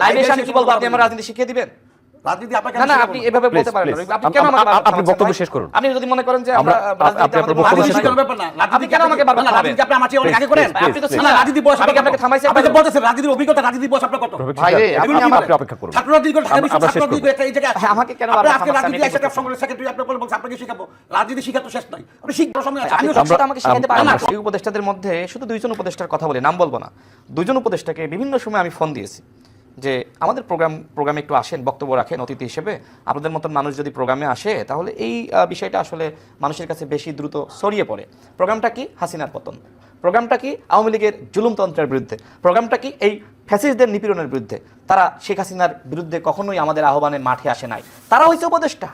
লাইভে এসে কি বলব? আপনি আমার রাজনীতি শিখিয়ে দিবেন? রাজনীতি আপনাকে না না আপনি এভাবে বলতে পারেন আপনি কেন আমাকে আপনি বক্তব্য শেষ করুন। আপনি যদি মনে করেন যে আমরা রাজনীতি আপনার বক্তব্য শেষ ব্যাপার না। আপনি কেন আমাকে বারবার না রাজনীতি আপনি আমার চেয়ে অনেক আগে করেন। আপনি তো রাজনীতি বয়স আপনাকে থামাইছে আপনি তো বলতেছেন রাজনীতির অভিজ্ঞতা রাজনীতি বয়স আপনার কত? ভাই আপনি আপনি অপেক্ষা করুন। ছাত্র রাজনীতি করে আমি ছাত্র রাজনীতি এই হ্যাঁ, আমাকে কেন রাজনীতি সেক্রেটারি আপনি বলবেন আপনাকে রাজনীতি তো শেষ নাই আপনি শিখবার সময় আছে হ্যাঁ, আমাকে না এই উপদেষ্টাদের মধ্যে শুধু দুইজন উপদেষ্টার কথা বলি নাম বলব না দুইজন উপদেষ্টাকে বিভিন্ন সময় আমি ফোন দিয়েছি যে আমাদের প্রোগ্রাম প্রোগ্রামে একটু আসেন, বক্তব্য রাখেন অতিথি হিসেবে। আপনাদের মতন মানুষ যদি প্রোগ্রামে আসে, তাহলে এই বিষয়টা আসলে মানুষের কাছে বেশি দ্রুত ছড়িয়ে পড়ে। প্রোগ্রামটা কি? হাসিনার পতন। প্রোগ্রামটা কি? আওয়ামী লীগের জুলুমতন্ত্রের বিরুদ্ধে। প্রোগ্রামটা কি? এই ফ্যাসিস্টদের নিপীড়নের বিরুদ্ধে। তারা শেখ হাসিনার বিরুদ্ধে কখনোই আমাদের আহ্বানে মাঠে আসে নাই। তারা হয়েছে উপদেষ্টা।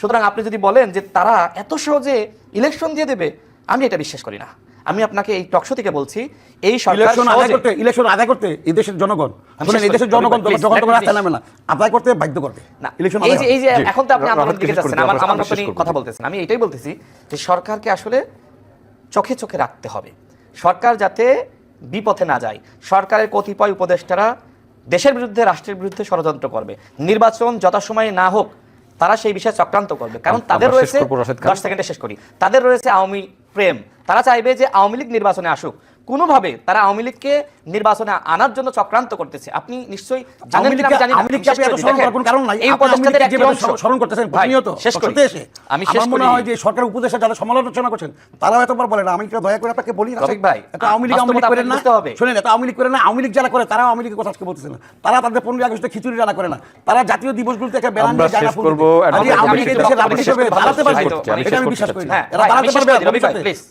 সুতরাং আপনি যদি বলেন যে তারা এত সহজে ইলেকশন দিয়ে দেবে, আমি এটা বিশ্বাস করি না। আমি আপনাকে এই টকশো থেকে বলছি এই সরকার ইলেকশন আদায় করতে এই দেশের জনগণ। এই দেশের জনগণ যখন নামে না আদায় করতে বাধ্য করবে। না ইলেকশন এই যে এই যে এখন তো আপনি দিকে যাচ্ছেন আমার আমার কথা বলতেছেন। আমি এটাই বলতেছি যে সরকারকে আসলে চোখে চোখে রাখতে হবে। সরকার যাতে বিপথে না যায়। সরকারের কতিপয় উপদেষ্টারা দেশের বিরুদ্ধে রাষ্ট্রের বিরুদ্ধে ষড়যন্ত্র করবে। নির্বাচন যথাসময়ে না হোক তারা সেই বিষয়ে চক্রান্ত করবে। কারণ তাদের রয়েছে দশ সেকেন্ডে শেষ করি। তাদের রয়েছে আওয়ামী প্রেম। তারা চাইবে যে আওয়ামী লীগ নির্বাচনে আসুক। কোনোভাবে তারা আওয়ামী লীগকে নির্বাচনে আনার জন্য চক্রান্ত করতেছে। আপনি নিশ্চয়ই সরকার উপদেশে যারা সমালোচনা করছেন এতবার আমি দয়া করে আপনাকে বলি আওয়ামী লীগ করে না আওয়ামী লীগ যারা করে তারা আওয়ামী লীগের কথা বলতেছে না। তারা তাদের পনেরোই আগস্টে খিচুড়ি রান্না করে না। তারা জাতীয় দিবসগুলোতে একটা বিশ্বাস করি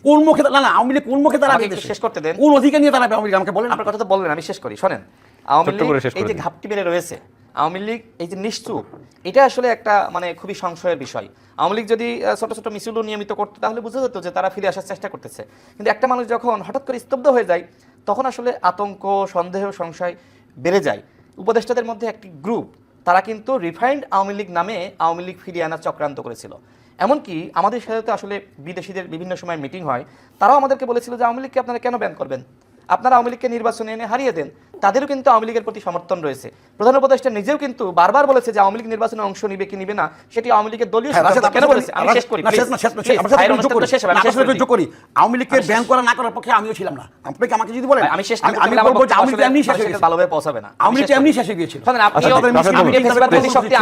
কোন মুখে না না আওয়ামী লীগ কোন মুখে তারা শেষ করতে দেন। কোন অধিকার নিয়ে তারা আওয়ামী আমাকে বলেন আপনার কথা তো বললেন আমি শেষ করি শোনেন। আওয়ামী লীগ এই যে ঘাপটি মেরে রয়েছে আওয়ামী লীগ এই যে নিশ্চুপ এটা আসলে একটা মানে খুবই সংশয়ের বিষয়। আওয়ামী লীগ যদি ছোট ছোট মিছিলও নিয়মিত করতো তাহলে বুঝা যেত যে তারা ফিরে আসার চেষ্টা করতেছে। কিন্তু একটা মানুষ যখন হঠাৎ করে স্তব্ধ হয়ে যায় তখন আসলে আতঙ্ক সন্দেহ সংশয় বেড়ে যায়। উপদেষ্টাদের মধ্যে একটি গ্রুপ তারা কিন্তু রিফাইন্ড আওয়ামী লীগ নামে আওয়ামী লীগ ফিরিয়ে আনার চক্রান্ত করেছিল। এমনকি আমাদের সাথে আসলে বিদেশিদের বিভিন্ন সময় মিটিং হয়, তারাও আমাদেরকে বলেছিল যে আওয়ামী লীগকে আপনারা কেন ব্যান করবেন? আপনারা আওয়ামী লীগকে নির্বাচনে এনে হারিয়ে দেন তাদেরও কিন্তু আওয়ামী লীগের প্রতি সমর্থন রয়েছে। প্রধান উপদেষ্টা নিজেও কিন্তু বারবার বলেছে যে আওয়ামী লীগ নির্বাচনে অংশ নিবে কি নিবে না সেটি আওয়ামী লীগের দলীয় হ্যাঁ, আমি করি আওয়ামী লীগকে ব্যান করা। না করার পক্ষে আমিও ছিলাম না। আপনাকে আমাকে যদি বলেন? আমি শেষ আমি বলব যে আওয়ামী লীগ এমনি শেষ হয়ে ভালোভাবে পৌঁছাবে না। আওয়ামী লীগ এমনি শেষ হয়ে গিয়েছিল। আপনি আচ্ছা, ফেসিবাদ বিরোধী শক্তি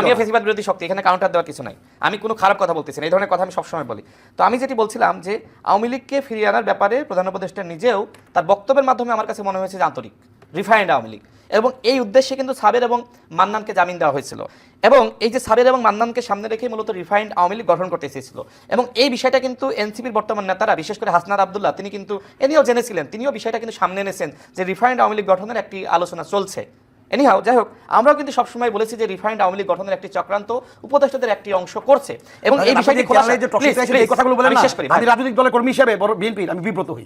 বিরোধী শক্তি এখানে কাউন্টার দেওয়ার কিছু নাই। আমি কোনো খারাপ কথা বলতেছি না। এই ধরনের কথা আমি সবসময় বলি। তো আমি যেটি বলছিলাম যে আওয়ামী লীগকে ফিরিয়ে আনার ব্যাপারে প্রধান উপদেষ্টা নিজেও তার বক্তব্যের মাধ্যমে আমার কাছে মনে হয়েছে যে আন্তরিক রিফাইন্ড আওয়ামী লীগ। এবং এই উদ্দেশ্যে কিন্তু সাবের এবং মান্নানকে জামিন দেওয়া হয়েছিল। এবং এই যে সাবের এবং মান্নানকে সামনে রেখে মূলত রিফাইন্ড আওয়ামী লীগ গঠন করতে চেয়েছিল এবং এই বিষয়টা কিন্তু এনসিপির বর্তমান নেতারা বিশেষ করে হাসনার আবদুল্লাহ তিনি কিন্তু এ জেনেছিলেন তিনিও বিষয়টা কিন্তু সামনে এনেছেন যে রিফাইন্ড আওয়ামী লীগ গঠনের একটি আলোচনা চলছে। এনিহাও যাই হোক আমরাও কিন্তু সবসময় বলেছি যে রিফাইন্ড আওয়ামী লীগ গঠনের একটি চক্রান্ত উপদেষ্টাদের একটি অংশ করছে। এবং এই বিষয়টি কথাগুলো বলে শেষ করি রাজনৈতিক দলের কর্মী হিসেবে বিব্রত হই।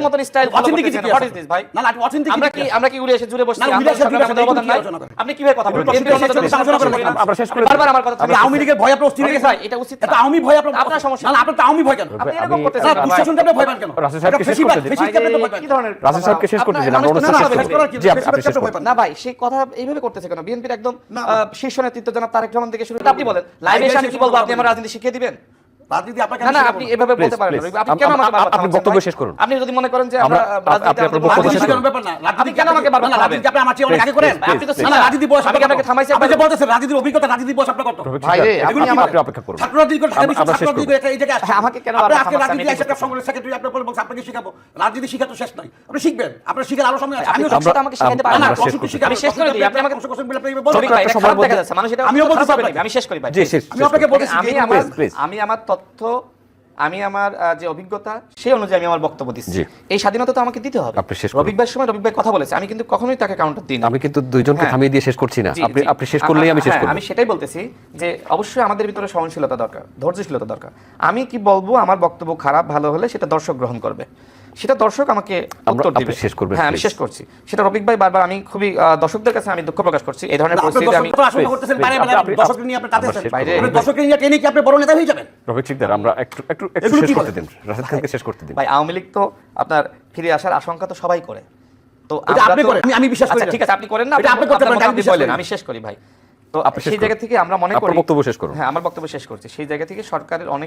অথেন্টিক মতন স্টাইল ফলো করতে চান হোয়াট ইজ দিস ভাই? না না অথেন্টিক আমরা কি আমরা কি উড়ে এসে জুড়ে বসছি? আমরা আপনার সাথে অবদান নাই আপনি কীভাবে কথা বলেন এমপি আমরা শেষ করে বারবার আমার কথা থাকে আওয়ামী লীগের ভয় আপনি অস্থির হয়ে এটা উচিত এটা আওয়ামী ভয় আপনি আপনার সমস্যা। না আপনি তো আওয়ামী ভয় কেন? আপনি এরকম করতে স্যার বিশ্বাসনকে আপনি ভয় পান কেন? রাসেল সাহেবকে শেষ করতে দিন। কি ধরনের রাসেল সাহেবকে শেষ করতে দিন আমরা শেষ করতে জি আপনি শেষ করতে না ভাই সেই কথা এইভাবে করতেছে কেন? বিএনপির একদম শীর্ষ নেতৃত্ব জনাব তারেক রহমান থেকে শুরু আপনি বলেন লাইভে এসে কি বলব? আপনি আমার রাজনীতি শিখিয়ে দিবেন রাজনীতি তো শেষ নাই আপনি শিখবেন। আপনি শিখার আরও সময় আছে। আমাকে শেখাতে পারি না আমি শেষ করে আমাকে কোশ্চেন বলে আপনি বলবেন আমি আমার তথ্য আমি আমার যে অভিজ্ঞতা সেই অনুযায়ী আমি আমার বক্তব্য দিচ্ছি। এই স্বাধীনতা তো আমাকে দিতে হবে। আপনি শেষ রবিবার রবিক ভাইয়ের সময় রবিক ভাই কথা বলেছে। আমি কিন্তু কখনোই তাকে কাউন্টার দিই না। আমি কিন্তু দুইজনকে হ্যাঁ। থামিয়ে দিয়ে শেষ করছি না। আপনি আপনি শেষ করলেই আমি শেষ হ্যাঁ, করব। আমি সেটাই বলতেছি যে অবশ্যই আমাদের ভিতরে সহনশীলতা দরকার ধৈর্যশীলতা দরকার। আমি কি বলব আমার বক্তব্য খারাপ ভালো হলে সেটা দর্শক গ্রহণ করবে। সেটা দর্শক আমাকে উত্তর দিবে। শেষ করবেন, হ্যাঁ আমি শেষ করছি। সেটা রবিক ভাই বারবার আমি খুবই দর্শকদের কাছে আমি দুঃখ প্রকাশ করছি। এই ধরনের আপনি পরিস্থিতি আমি করতেছেন আপনি- বেলায় দর্শককে নিয়ে আপনি আমরা আছেন। আপনি দর্শককে নিয়ে টেনে কি আপনি বড় নেতা হয়ে যাবেন? রফিক সিকদার আমরা একটু একটু একটু শেষ করতে দিন। রাশেদ খানকে শেষ করতে দিন। ভাই আওয়ামী লীগ তো আপনার ফিরে আসার আশঙ্কা তো সবাই করে। তো আপনি করেন, আমি- আমি বিশ্বাস করি আচ্ছা, ঠিক আছে আপনি করেন না এটা আপনি করতে পারেন, আমি বিশ্বাস বলেন, করি আমি শেষ করি ভাই। তো আপনি সেই জায়গা থেকে আমরা মনে আপনার করি বক্তব্য শেষ করুন। হ্যাঁ আমার বক্তব্য শেষ করছি। সেই জায়গা থেকে সরকারের অনেক